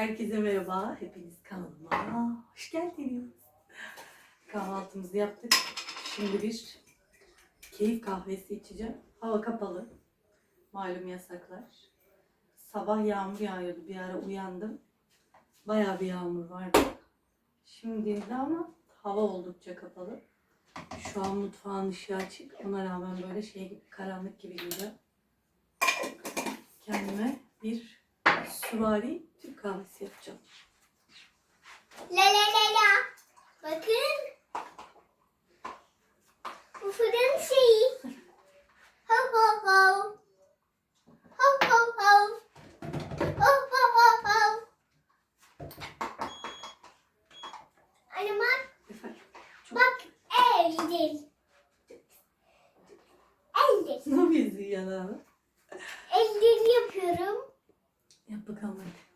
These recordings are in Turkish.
Herkese merhaba. Hepiniz kanalıma hoş geldiniz. Kahvaltımızı yaptık. Şimdi bir keyif kahvesi içeceğim. Hava kapalı. Malum yasaklar. Sabah yağmur yağıyordu. Bir ara uyandım. Bayağı bir yağmur vardı. Şimdi de ama hava oldukça kapalı. Şu an mutfağın ışığı açık. Ona rağmen böyle şey gibi karanlık gibi geliyor. Kendime bir süvari Türk kahvesi yapacağım. La la la la. Bakın. Bu fırın şeyi. Ho ho ho. Ho ho ho. Ho ho ho ho. Anne bak. Efendim? Bak. Eldir. Eldir. Ne yapıyorsun yanağına? Eldir yapıyorum. Yap bakalım hadi.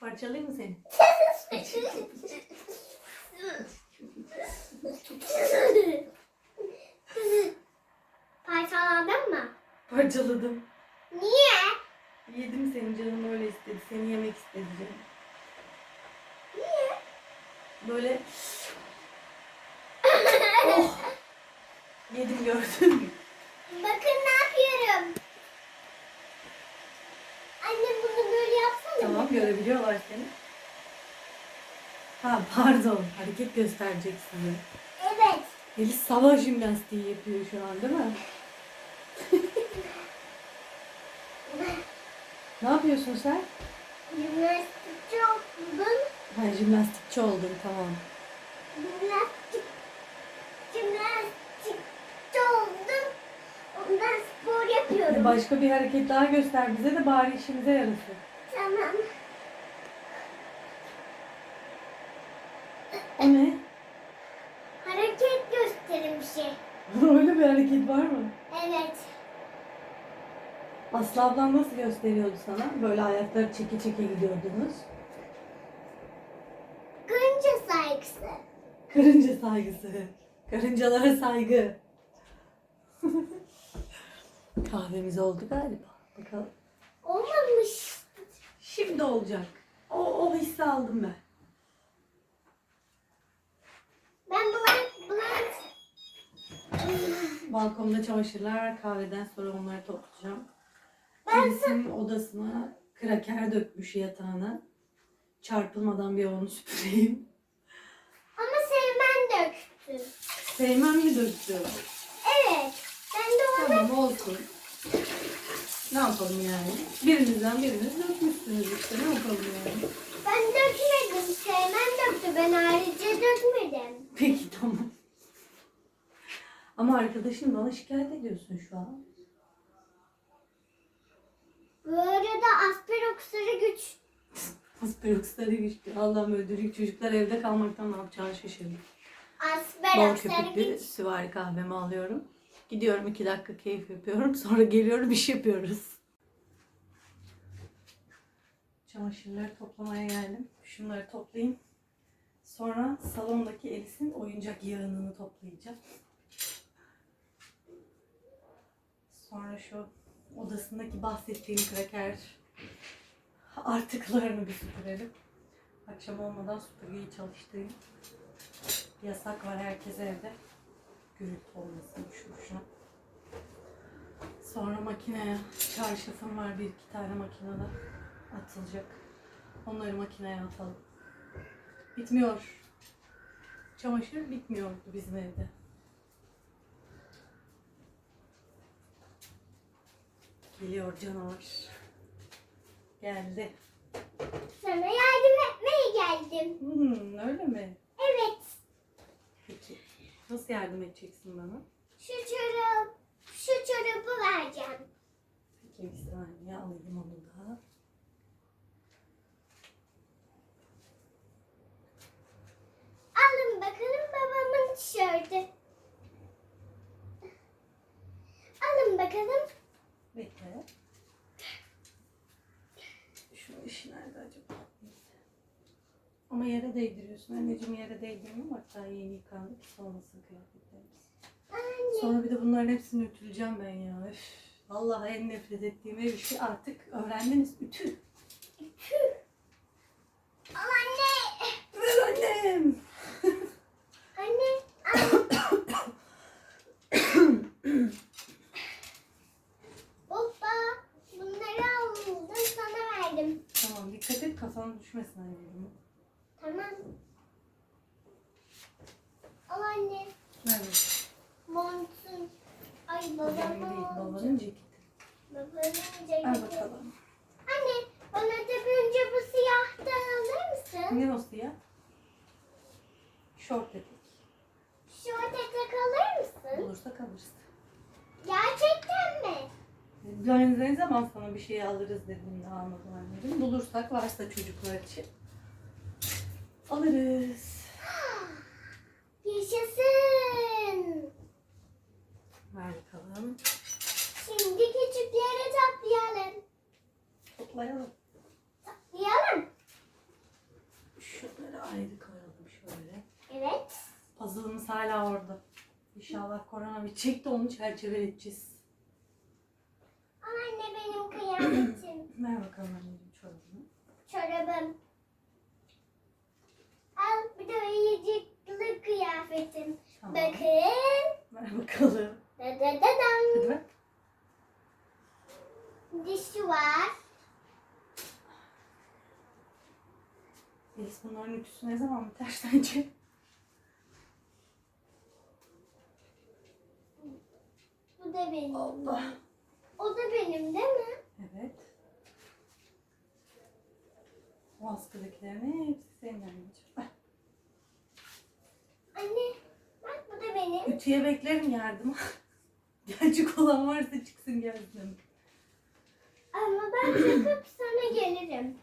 Parçalayayım mı seni? Parçaladın mı? Parçaladım. Niye? Yedim seni canım öyle istedi. Seni yemek istedi canım. Niye? Böyle oh. Yedim gördün mü? Bakın ne yapıyorum. Anne bunu böyle yapsana. Tamam görebiliyorlar seni. Ha pardon hareket gösterecek size. Evet. Melis sabah jimnastiği yapıyor şu an değil mi? ne yapıyorsun sen? Jimnastikçi oldum. Ha jimnastikçi oldun tamam. Jimnastik. Jimnastikçi oldum. Ondan spor yapıyorum. Başka bir hareket daha göster bize de bari işimize yarasın. Tamam. Ne? Hareket gösterim bir şey. Öyle bir hareket var mı? Evet. Aslı ablan nasıl gösteriyordu sana? Böyle ayakları çeke çeke gidiyordunuz. Kınca saygısı. Karınca saygısı. Karıncalara saygı. Kahvemiz oldu galiba. Bakalım. Olmamış. Şimdi olacak. O, o hissi aldım ben. Ben blunt. Balkonda çamaşırlar, kahveden sonra onları toplayacağım. Birisinin odasına kraker dökmüş yatağına. Çarpılmadan bir onu süpüreyim. Ama sevmen döktü. Sevmem mi döktü? Evet. Ben de ona Tamam olsun. Ne yapalım yani? Birinizden biriniz dökmüşsünüz işte. Ne yapalım yani? ben dökmedim. Sevmen döktü. Ben ayrıca dökmedim. Peki tamam. Ama arkadaşın bana şikayet ediyorsun şu an. Bu arada asperoksları güç. Asperoksları güçlü. Allah'ım öldürecek çocuklar evde kalmaktan ne yapacağını şaşırdım. Bol Asperoksları köpüklü güç. süvari kahvemi alıyorum. Gidiyorum iki dakika keyif yapıyorum. Sonra geliyorum iş yapıyoruz. Çamaşırları toplamaya geldim. Şunları toplayayım. Sonra salondaki Elis'in oyuncak yığınını toplayacağım. Sonra şu odasındaki bahsettiğim kraker artıklarını bir süpürelim. Akşam olmadan süpürgeyi çalıştırayım. Yasak var herkes evde. Gürültü olmasın şu boşuna. Sonra makineye çarşafım var bir iki tane makinede atılacak. Onları makineye atalım. Bitmiyor. Çamaşır bitmiyordu bizim evde. Geliyor canavar. Geldi. Sana yardım etmeye geldim. Hmm, öyle mi? Evet. Peki. Nasıl yardım edeceksin bana? Şu çorap, şu çorabı vereceğim. Peki bir saniye alayım onu da. Alın bakalım babamın tişörtü. Alın bakalım. Bekle. Şunun işi nerede acaba? Ama yere değdiriyorsun. Anneciğim yere değdirmiyor. Bak daha yeni yıkandı ki soğumasın kıyafetlerimiz. Anne. Sonra bir de bunların hepsini ütüleyeceğim ben ya. Üf. Vallahi en nefret ettiğim ev işi artık öğrendiniz. Ütü. Anne. Ver annem. Anne. Baba. Bunları aldım sana verdim. Tamam dikkat et kafana düşmesin anneciğim. Tamam. Al anne. Ver Montun. Ay babamın değil babanın ceketi. Babanın ceketi. bakalım. Anne bana da önce bu siyahtan alır mısın? Ne o siyah? Şort etek. Şu etek alır mısın? Bulursak alırız. Gerçekten mi? Ben ne zaman sana bir şey alırız dedim de almadım anneciğim. Bulursak varsa çocuklar için alırız. Yaşasın. Ver bakalım. Şimdi küçükleri toplayalım. Toplayalım. Toplayalım. Şunları ayrı koyalım şöyle. Evet. Puzzle'ımız hala orada. İnşallah korona bitecek de onu çerçeveleteceğiz. Ama anne benim kıyafetim. Ver bakalım anneciğim çorabını. Çorabım. Al bir de yiyecekli kıyafetim. Tamam. Bakın. Ver bakalım. Da da da dam. Hadi ver. Dişi var. Melis bunların ütüsü ne zaman biter sence? Bu da benim. Allah. O da benim değil mi? Evet. O askıdakilerin hepsi senin anneciğim. Anne bak bu da benim. Ütüye beklerim yardıma. Gelecek olan varsa çıksın gelsin. Ama ben çıkıp sana gelirim.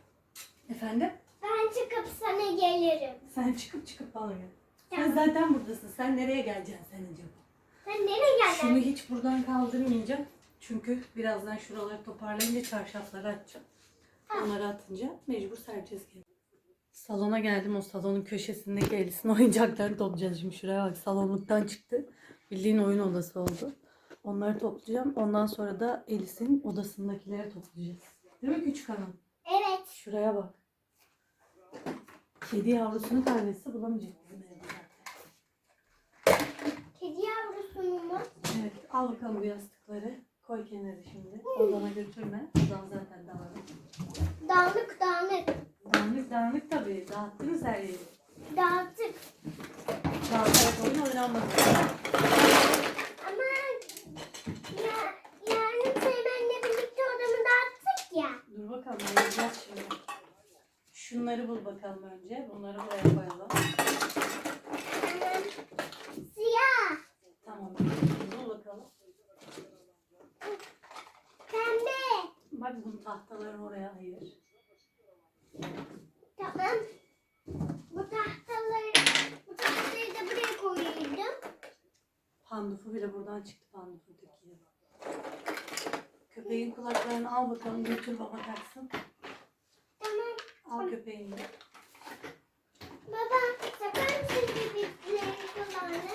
Efendim? Ben çıkıp sana gelirim. Sen çıkıp çıkıp bana gel. Sen Tamam. zaten buradasın. Sen nereye geleceksin sen acaba? Sen nereye Şunu geldin? hiç buradan kaldırmayacağım. Çünkü birazdan şuraları toparlayınca çarşafları atacağım. Onları atınca mecbur sereceğiz geri. Salona geldim. O salonun köşesindeki Elis'in oyuncaklarını toplayacağız. Şimdi şuraya bak salonluktan çıktı. Bildiğin oyun odası oldu. Onları toplayacağım. Ondan sonra da Elis'in odasındakileri toplayacağız. Değil mi küçük hanım? Evet. Şuraya bak. Kedi yavrusunu kaybetse bulamayacak. Kedi yavrusunu mu? Evet, al bakalım bu yastıkları. Koy kenara şimdi. Odana götürme. Odan zaten dağınık. Dağınık dağınık. Dağınık dağınık tabii. Dağıttınız her yeri. Dağıttık. Dağıtarak oyun oynanmadı. Ama ya, yarın Seymen'le birlikte odamı dağıttık ya. Dur bakalım göreceğiz şimdi. Şunları bul bakalım önce. Bunları buraya koyalım. Tamam. Siyah. Tamam. Bul bakalım. Pembe. Bak bunun tahtalarını oraya ayır. Tamam. Bu tahtaları, bu tahtayı da buraya koyuyorum. Pandufu bile buradan çıktı pandufu Türkiye. Köpeğin kulaklarını al bakalım götür baba taksın. Tamam. Al köpeğini. Baba sakar mısın köpeklerin kulağını?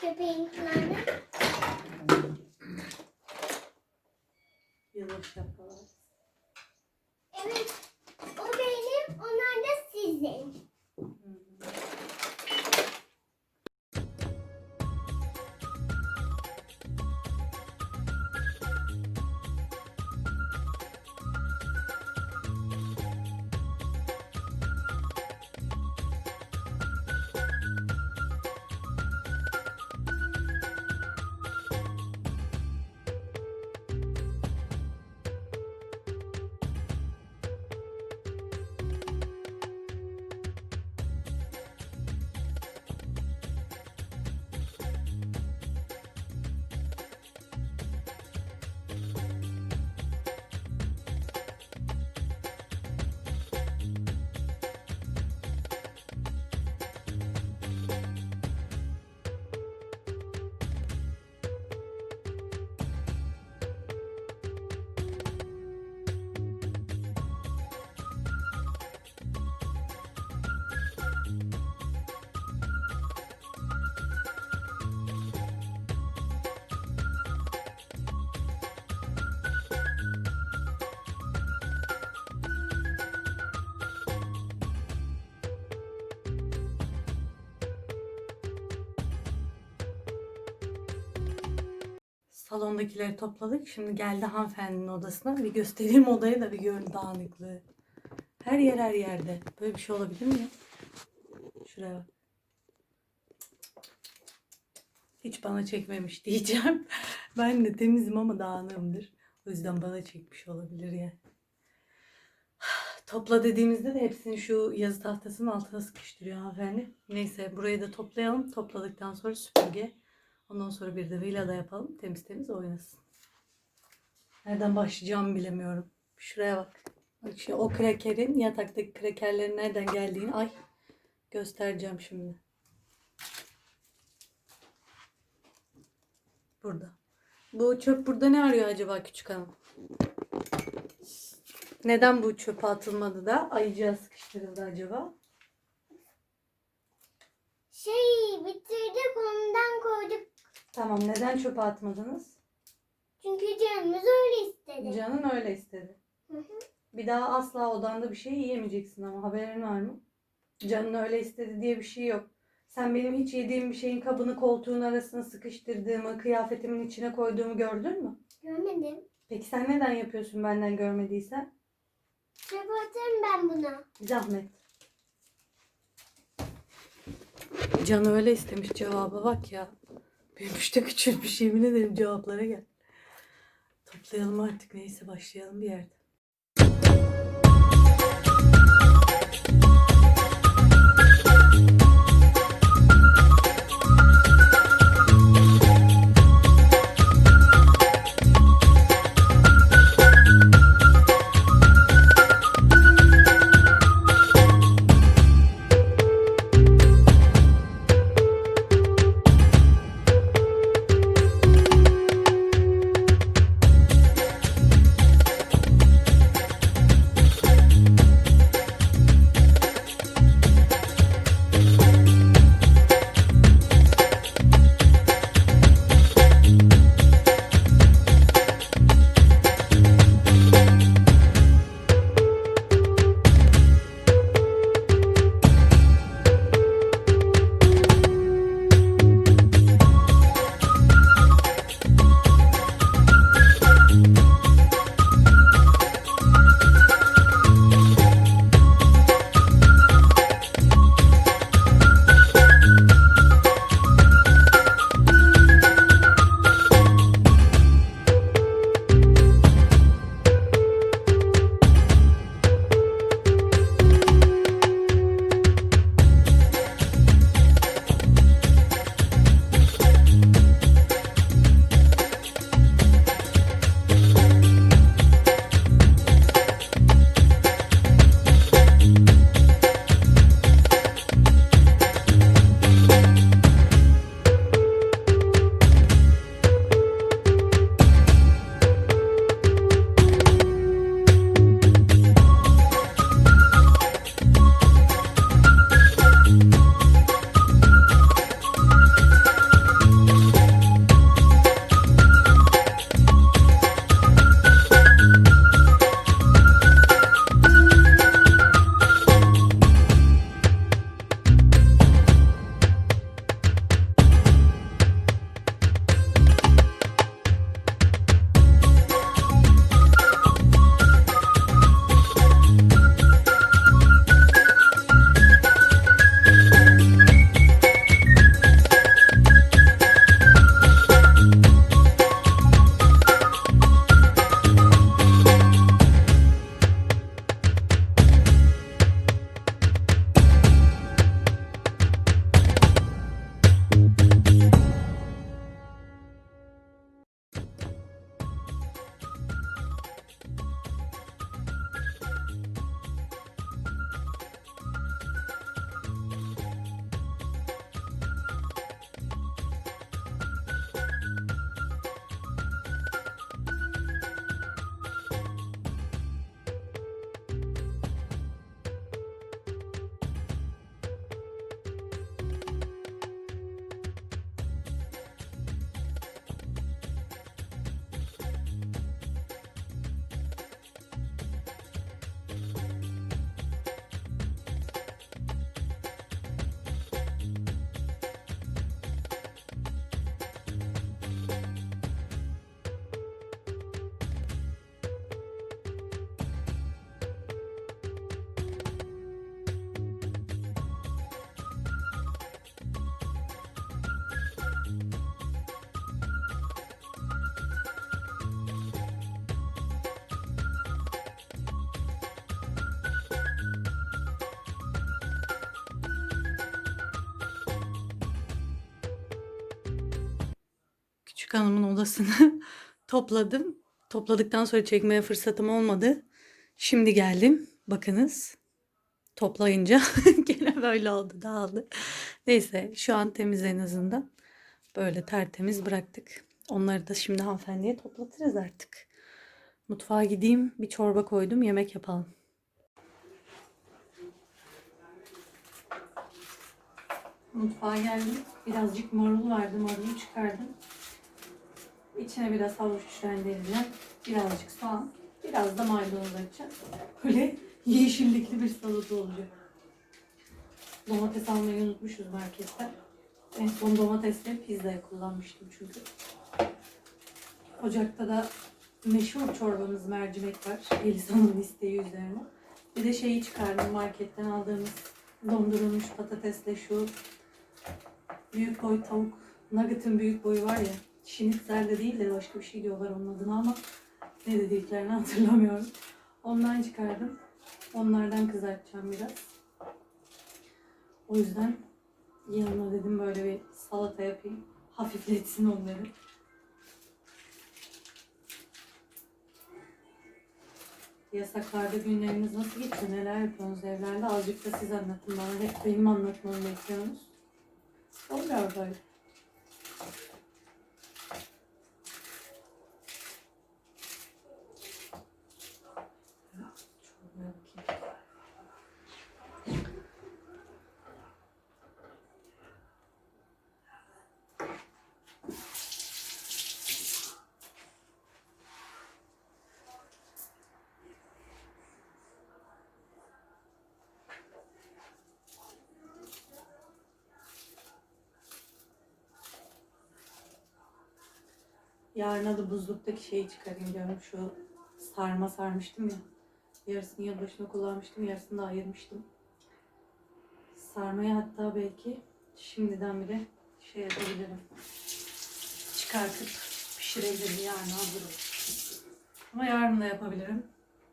Köpeğin kulağını. Yılbaşı şapkalar. Salondakileri topladık. Şimdi geldi hanımefendinin odasına. Bir göstereyim odayı da bir görün dağınıklığı. Her yer her yerde. Böyle bir şey olabilir mi? Şuraya bak. Hiç bana çekmemiş diyeceğim. Ben de temizim ama dağınığımdır. O yüzden bana çekmiş olabilir yani. Topla dediğimizde de hepsini şu yazı tahtasının altına sıkıştırıyor hanımefendi. Neyse burayı da toplayalım. Topladıktan sonra süpürge. Ondan sonra bir de villada yapalım. Temiz temiz oynasın. Nereden başlayacağımı bilemiyorum. Şuraya bak. Bak şu o krakerin yataktaki krakerlerin nereden geldiğini ay göstereceğim şimdi. Burada. Bu çöp burada ne arıyor acaba küçük hanım? Neden bu çöpe atılmadı da ayıcığa sıkıştırıldı acaba? Şey bitirdik ondan koyduk. Tamam neden çöpe atmadınız? Çünkü canımız öyle istedi. Canın öyle istedi. Hı hı. Bir daha asla odanda bir şey yiyemeyeceksin ama haberin var mı? Canın öyle istedi diye bir şey yok. Sen benim hiç yediğim bir şeyin kabını koltuğun arasına sıkıştırdığımı, kıyafetimin içine koyduğumu gördün mü? Görmedim. Peki sen neden yapıyorsun benden görmediysen? Çöpe atarım ben buna. Zahmet. Can öyle istemiş cevaba bak ya. Büyümüş de küçülmüş yemin ederim cevaplara gel. Toplayalım artık neyse başlayalım bir yerde. Küçük odasını topladım. Topladıktan sonra çekmeye fırsatım olmadı. Şimdi geldim. Bakınız. Toplayınca gene böyle oldu, dağıldı. Neyse şu an temiz en azından. Böyle tertemiz bıraktık. Onları da şimdi hanımefendiye toplatırız artık. Mutfağa gideyim. Bir çorba koydum. Yemek yapalım. Mutfağa geldim. Birazcık marul vardı. Marulu çıkardım. İçine biraz havuç rendeleyeceğim. Birazcık soğan. Biraz da maydanoz atacağım. Böyle yeşillikli bir salata olacak. Domates almayı unutmuşuz marketten. En son domatesleri pizzaya kullanmıştım çünkü. Ocakta da meşhur çorbamız mercimek var. Elisa'nın isteği üzerine. Bir de şeyi çıkardım marketten aldığımız dondurulmuş patatesle şu büyük boy tavuk nugget'ın büyük boyu var ya. Şinitzel de değil de başka bir şey diyorlar onun adına ama ne dediklerini hatırlamıyorum. Ondan çıkardım. Onlardan kızartacağım biraz. O yüzden yanına dedim böyle bir salata yapayım. Hafifletsin onları. Yasaklarda günleriniz nasıl geçiyor? Neler yapıyorsunuz evlerde? Azıcık da siz anlatın bana. Hep benim anlatmamı bekliyorsunuz. Oluyor böyle. Yarına da buzluktaki şeyi çıkarayım diyorum. Şu sarma sarmıştım ya. Yarısını yılbaşına kullanmıştım, yarısını da ayırmıştım. Sarmayı hatta belki şimdiden bile şey yapabilirim. Çıkartıp pişirebilirim yarın hazır olur. Ama yarın da yapabilirim.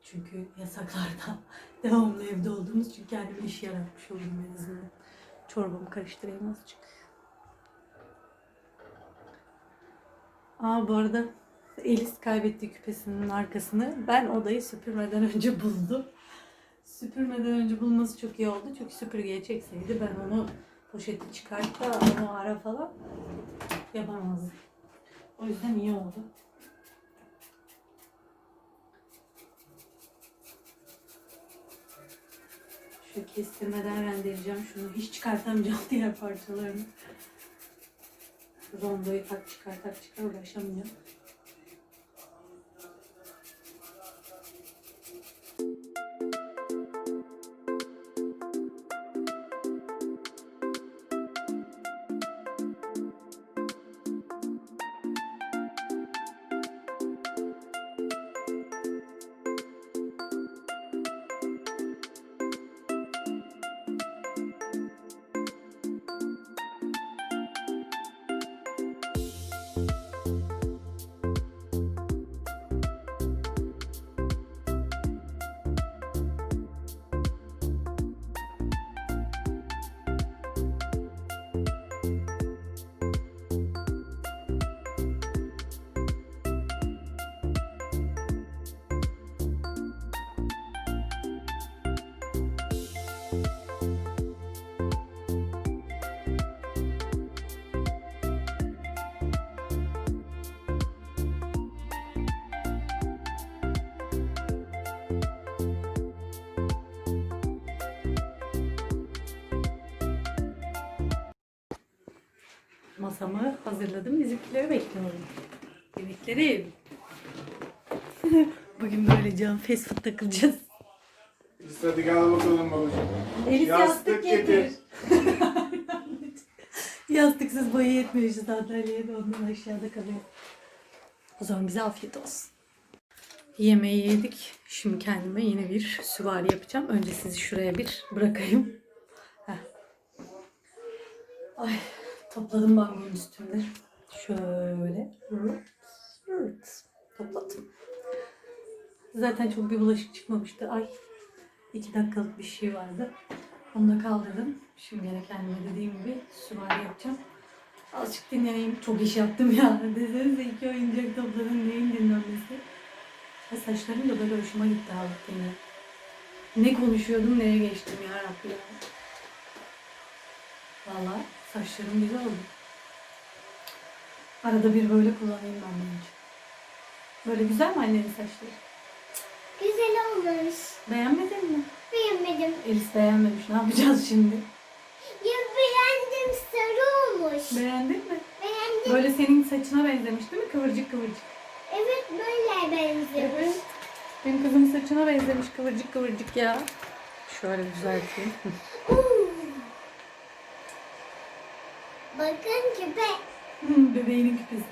Çünkü yasaklarda devamlı evde olduğumuz için kendime iş yaratmış olurum en azından. Çorbamı karıştırayım azıcık. Aa bu arada Elis kaybetti küpesinin arkasını. Ben odayı süpürmeden önce buldum. Süpürmeden önce bulması çok iyi oldu. Çünkü süpürgeye çekseydi ben onu poşeti çıkartıp da onu ara falan yapamazdım. O yüzden iyi oldu. Şu kestirmeden rendeleyeceğim şunu. Hiç çıkartamayacağım diğer parçalarını. Rondoyu tak çıkar tak çıkar uğraşamıyorum. Masamı hazırladım. Bizimkileri bekliyorum. Bebeklerim. Bugün böyle can fast food takılacağız. Biz hadi gel bakalım babacığım. Elif yastık, getir. Yastıksız boyu yetmiyor şu sandalyeye de ondan aşağıda kalıyor. O zaman bize afiyet olsun. Yemeği yedik. Şimdi kendime yine bir süvari yapacağım. Önce sizi şuraya bir bırakayım. Heh. Ay topladım bangonun üstünde. Şöyle. Rırt. Topladım. Zaten çok bir bulaşık çıkmamıştı. Ay iki dakikalık bir şey vardı. Onu da kaldırdım. Şimdi yine kendime dediğim gibi süvari yapacağım. Azıcık dinleneyim. Çok iş yaptım ya. Desenize iki oyuncak topladım. Neyin dinlenmesi? Ya saçlarım da böyle hoşuma gitti abi yine. Ne konuşuyordum neye geçtim ya Rabbi ya. Valla saçlarım güzel oldu. Arada bir böyle kullanayım ben bence. Böyle güzel mi annenin saçları? Güzel olmuş. Beğenmedin mi? Beğenmedim. Elis beğenmemiş. Ne yapacağız şimdi? Ya beğendim. Sarı olmuş. Beğendin mi? Beğendim. Böyle senin saçına benzemiş değil mi? Kıvırcık kıvırcık. Evet böyle benziyor. Benim kızımın saçına benzemiş kıvırcık kıvırcık ya. Şöyle düzelteyim. Bebeğinin küpesi.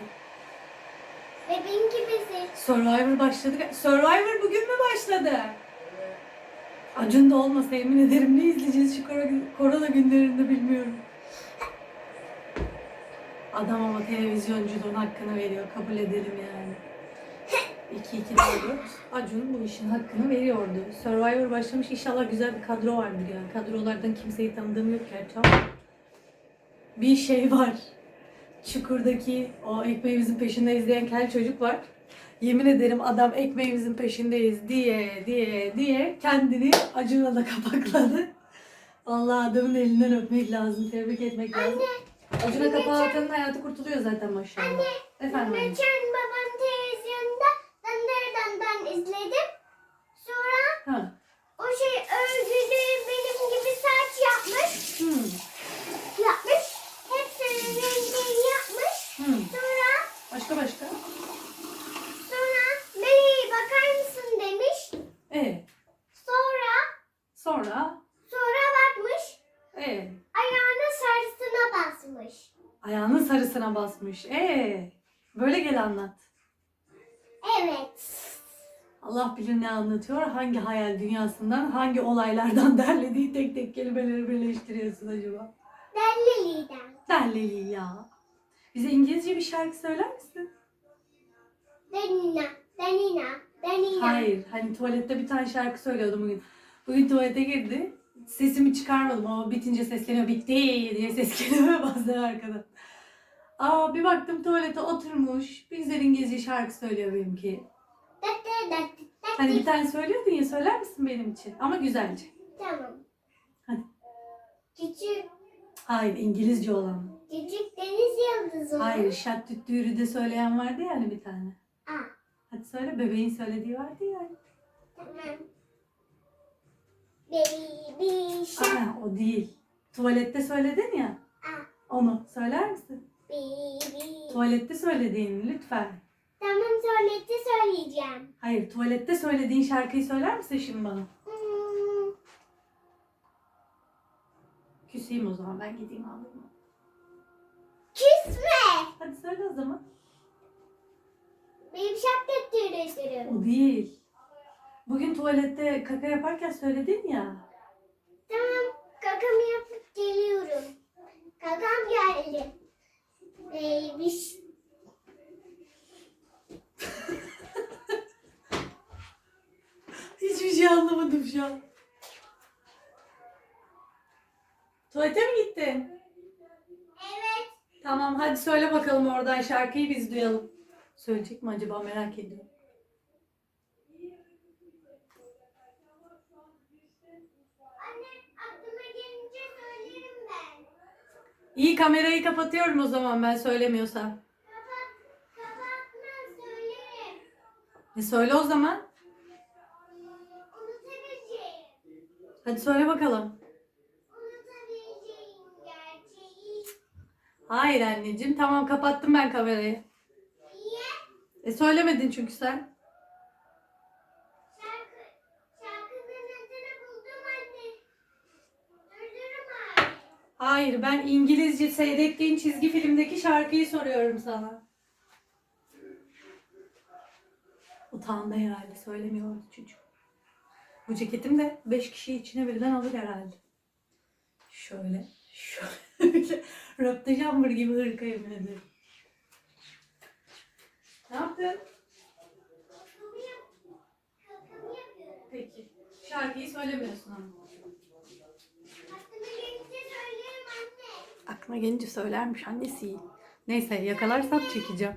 Bebeğin küpesi. Survivor başladı. Survivor bugün mü başladı? Acun da olmasa yemin ederim ne izleyeceğiz şu korona, günlerinde bilmiyorum. Adam ama televizyonculuğun hakkını veriyor. Kabul edelim yani. 2-2 doğru. Acun bu işin hakkını veriyordu. Survivor başlamış. İnşallah güzel bir kadro vardır ya. Kadrolardan kimseyi tanıdığım yok gerçi ama. Bir şey var. Çukur'daki o ekmeğimizin peşinde izleyen kel çocuk var. Yemin ederim adam ekmeğimizin peşindeyiz diye diye diye kendini acına da kapakladı. Allah adamın elinden öpmek lazım, tebrik etmek lazım. Acına kapağı atanın hayatı kurtuluyor zaten maşallah. Efendim anne. Geçen babam televizyonda Dandır Dandan izledim. Sonra Ha. o şey örgülü benim gibi saç yapmış. Hmm. Yapmış. Hepsinin rengini yapmış. Hmm. Sonra Başka başka? sonra Melih bakar mısın demiş. E Sonra sonra sonra bakmış. e Ayağına sarısına basmış. ayağının sarısına basmış. E böyle gel anlat. Evet. Allah bilir ne anlatıyor, hangi hayal dünyasından, hangi olaylardan derlediği tek tek kelimeleri birleştiriyorsun acaba? Dellili'den. Derleli ya. Bize İngilizce bir şarkı söyler misin? Danina. Danina. Danina. Hayır. Hani tuvalette bir tane şarkı söylüyordum bugün. Bugün tuvalete girdi. Sesimi çıkarmadım ama bitince sesleniyor. Bitti diye ses geliyor bazen arkadan. Aa bir baktım tuvalete oturmuş. Güzel İngilizce şarkı söylüyor benimki. Hani bir tane söylüyordun ya söyler misin benim için? Ama güzelce. Tamam. Hadi. Küçük, Hayır İngilizce olan. küçük deniz yıldızı. Hayır şat tüttüğürü de söyleyen vardı ya hani bir tane. Aa, Hadi söyle bebeğin söylediği vardı ya. tamam. Baby shark. Aa o değil. Tuvalette söyledin ya. Aa, Onu söyler misin? Baby. Tuvalette söylediğini lütfen. Tamam tuvalette söyleyeceğim. Hayır tuvalette söylediğin şarkıyı söyler misin şimdi bana? Hmm, Küseyim o zaman ben gideyim alayım. küsme. Hadi söyle o zaman. Baby shark döttürürüm. O değil. Bugün tuvalette kaka yaparken söyledin ya. Tamam kakamı yapıp geliyorum. Kakam geldi. Sh- Hiçbir şey anlamadım şu an. Tuvalete mi gittin? Evet. Tamam hadi söyle bakalım oradan şarkıyı biz duyalım. Söyleyecek mi acaba merak ediyorum. Anne aklıma gelince söylerim ben. İyi kamerayı kapatıyorum o zaman ben söylemiyorsam. Kapat, kapatma söylerim. E söyle o zaman. Unutabileceğim. Hadi söyle bakalım. Unutabileceğim gerçeği. Hayır anneciğim tamam kapattım ben kamerayı. Niye? E söylemedin çünkü sen. Şarkı, şarkının adını buldum anne. Durdurum abi. Hayır ben İngilizce seyrettiğin çizgi filmdeki şarkıyı soruyorum sana. Utandı herhalde söylemiyordu çocuk. Bu ceketim de 5 kişi içine birden alır herhalde. Şöyle, şöyle. Röpte gibi hırka yemin ederim. Ne yaptın? Peki. Şarkıyı söylemiyorsun ama. Aklına gelince söylermiş annesi. Neyse yakalarsam çekeceğim.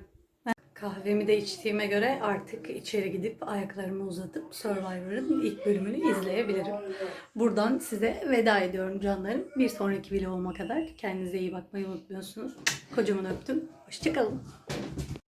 Kahvemi de içtiğime göre artık içeri gidip ayaklarımı uzatıp Survivor'ın ilk bölümünü izleyebilirim. Buradan size veda ediyorum canlarım. Bir sonraki vloguma kadar kendinize iyi bakmayı unutmuyorsunuz. Kocaman öptüm. Hoşçakalın.